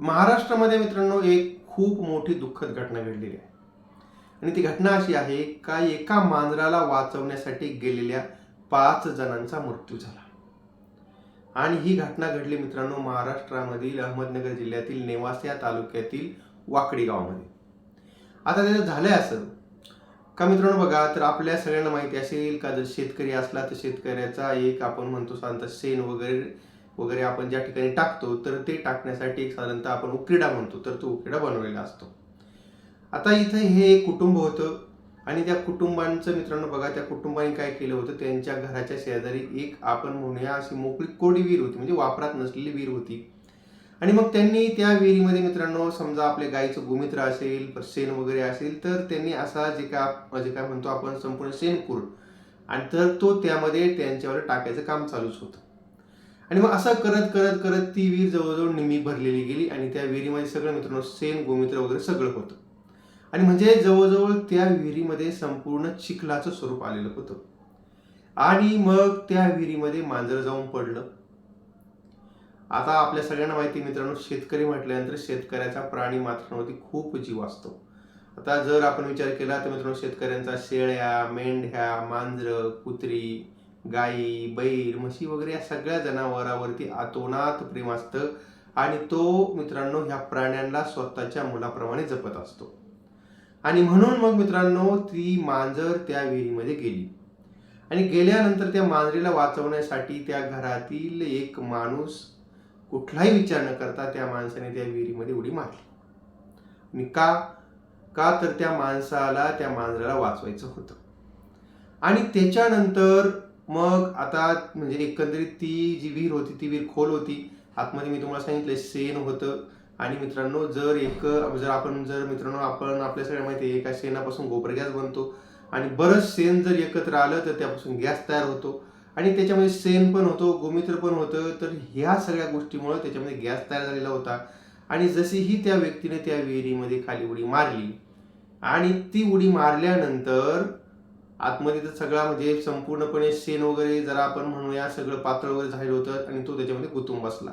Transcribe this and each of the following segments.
महाराष्ट्रामध्ये मित्रांनो एक खूप मोठी दुःखद घटना घडलेली आहे. आणि ती घटना अशी आहे का एका मांजराला वाचवण्यासाठी गेलेल्या पाच जणांचा मृत्यू झाला. आणि ही घटना घडली मित्रांनो महाराष्ट्रामधील अहमदनगर जिल्ह्यातील नेवासा तालुक्यातील वाकडी गावामध्ये. आता त्याचं झालंय असं. का मित्रांनो बघा तर आपल्या सगळ्यांना माहिती असेल का जर शेतकरी असला तर शेतकऱ्याचा एक आपण म्हणतो साधारणतः शेण वगैरे वगैरे आपण ज्या ठिकाणी टाकतो तर ते टाकण्यासाठी एक साधारणतः आपण उकिडा म्हणतो तर तो उकिडा बनवलेला असतो. आता इथं हे एक कुटुंब होतं आणि त्या कुटुंबांचं मित्रांनो बघा त्या कुटुंबाने काय केलं होतं त्यांच्या घराच्या शेजारी एक आपण म्हणूया अशी मोकळी कोडी विहीर होती म्हणजे वापरात नसलेली विहीर होती. आणि मग त्यांनी त्या विहिरीमध्ये मित्रांनो समजा आपल्या गाईचं गोमित्र असेल शेण वगैरे असेल तर त्यांनी असा जे काय जे काय म्हणतो आपण संपूर्ण शेणकूर आणि तर तो त्यामध्ये त्यांच्यावर टाकायचं काम चालूच होतं. आणि मग असं करत करत करत ती विहीर जवळजवळ निमी भरलेली गेली आणि त्या विहिरीमध्ये सगळं मित्रांनो सेन गोमित्र वगैरे सगळं होतं. आणि म्हणजे जवळजवळ त्या विहिरीमध्ये संपूर्ण चिखलाचं स्वरूप आलेलं होतं. आणि मग त्या विहिरीमध्ये मांजर जाऊन पडलं. आता आपल्या सगळ्यांना माहिती मित्रांनो शेतकरी म्हटल्यानंतर शेतकऱ्याचा प्राणी मात्रांवरती खूप जीव असतो. आता जर आपण विचार केला तर मित्रांनो शेतकऱ्यांचा शेळ्या मेंढ्या मांजरं कुत्री गाई बैल म्हशी वगैरे या सगळ्या जनावरांवरती अतोनात प्रेम असतं. आणि तो मित्रांनो ह्या प्राण्यांना स्वतःच्या मुलाप्रमाणे जपत असतो. आणि म्हणून मग मित्रांनो ती मांजर त्या विहिरीमध्ये गेली. आणि गेल्यानंतर त्या मांजरीला वाचवण्यासाठी त्या घरातील एक माणूस कुठलाही विचार न करता त्या माणसाने त्या विहिरीमध्ये उडी मारली. आणि का? का तर त्या माणसाला त्या मांजराला वाचवायचं होतं. आणि त्याच्यानंतर मग आता म्हणजे एकंदरीत ती जी विहीर होती ती विहीर खोल होती. आतमध्ये मी तुम्हाला सांगितलं शेण होतं. आणि मित्रांनो जर एक जर आपण जर मित्रांनो आपण आपल्या सगळ्या माहिती आहे एका शेणापासून गोबर गॅस बनतो. आणि बरंच शेण जर एकत्र आलं तर त्यापासून गॅस तयार होतो. आणि त्याच्यामध्ये शेण पण होतो गोमित्र पण होतं. तर ह्या सगळ्या गोष्टीमुळं त्याच्यामध्ये गॅस तयार झालेला होता. आणि जशी ही त्या व्यक्तीने त्या विहिरीमध्ये खाली उडी मारली आणि ती उडी मारल्यानंतर आतमध्ये तर सगळा म्हणजे संपूर्णपणे शेण वगैरे जरा आपण म्हणूया सगळं पातळ वगैरे झालेलं होतं आणि तो त्याच्यामध्ये गुतून बसला.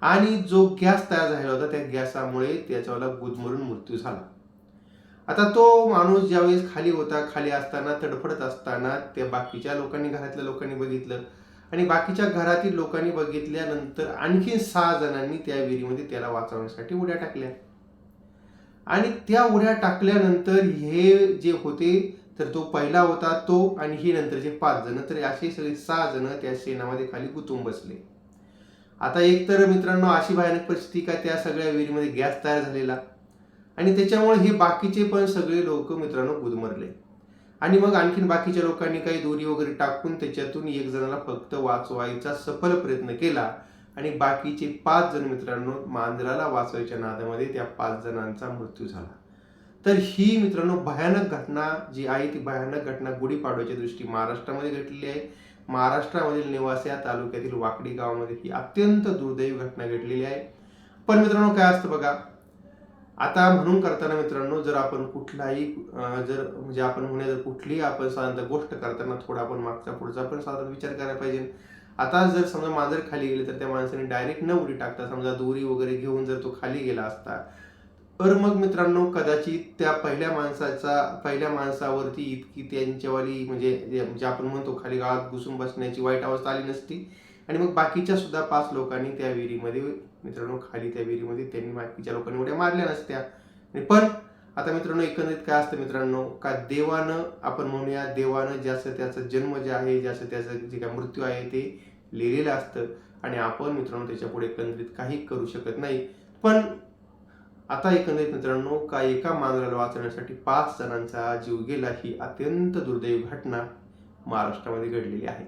आणि जो गॅस तयार झालेला होता त्या गॅसामुळे त्याच्यावाला गुदमरून मृत्यू झाला. आता तो माणूस ज्यावेळेस खाली होता खाली असताना तडफडत असताना त्या बाकीच्या लोकांनी घरातल्या लोकांनी बघितलं. आणि बाकीच्या घरातील लोकांनी बघितल्यानंतर आणखी सहा जणांनी त्या विहिरीमध्ये त्याला वाचवण्यासाठी उड्या टाकल्या. आणि त्या उड्या टाकल्यानंतर हे जे होते तर तो पहिला होता तो आणि ही नंतरचे पाच जण. तर असे सगळे सहा जण त्या सेनामध्ये खाली गुतून बसले. आता एक तर मित्रांनो अशी भयानक परिस्थिती का त्या सगळ्या विहिरीमध्ये गॅस तयार झालेला? आणि त्याच्यामुळे हे बाकीचे पण सगळे लोक मित्रांनो गुदमरले. आणि मग आणखीन बाकीच्या लोकांनी काही दोरी वगैरे टाकून त्याच्यातून एक जणाला फक्त वाचवायचा सफल प्रयत्न केला. आणि बाकीचे पाच जण मित्रांनो मांजराला वाचवायच्या नादामध्ये त्या पाच जणांचा मृत्यू झाला. तर ही मित्रांनो भयानक घटना जी आहे ती भयानक घटना गुढीपाडव्याच्या दृष्टी महाराष्ट्रामध्ये घडलेली आहे. महाराष्ट्रामधील निवासी या तालुक्यातील वाकडी गावामध्ये ही अत्यंत दुर्दैवी घटना घडलेली आहे. पण मित्रांनो काय असतं बघा आता म्हणून करताना मित्रांनो जर आपण कुठलाही जर म्हणजे आपण म्हणूया जर कुठलीही आपण साधारणतः गोष्ट करताना थोडा आपण मागचा पुढचा पण साधारण विचार करायला पाहिजे. आता जर समजा मांजर खाली गेले तर त्या माणसाने डायरेक्ट न उडी टाकता समजा दोरी वगैरे घेऊन जर तो खाली गेला असता तर मग मित्रांनो कदाचित त्या पहिल्या माणसाचा पहिल्या माणसावरती इतकी त्यांच्यावाली म्हणजे जे म्हणजे आपण म्हणतो खाली गाळात घुसून बसण्याची वाईट अवस्था आली नसती. आणि मग बाकीच्या सुद्धा पाच लोकांनी त्या विहिरीमध्ये मित्रांनो खाली त्या विहिरीमध्ये त्यांनी बाकीच्या लोकांनी उड्या मारल्या नसत्या. आणि पण आता मित्रांनो एकंदरीत काय असतं मित्रांनो का देवानं आपण म्हणूया देवानं ज्याचं त्याचा जन्म जे आहे ज्याचं त्याचं जे काय मृत्यू आहे ते लिहिलेलं असतं. आणि आपण मित्रांनो त्याच्या पुढे एकंदरीत काही करू शकत नाही. पण आता एकंदरीत मित्रांनो का एका मांजराला वाचवण्यासाठी पाच जणांचा जीव गेला ही अत्यंत दुर्दैवी घटना महाराष्ट्रामध्ये घडलेली आहे.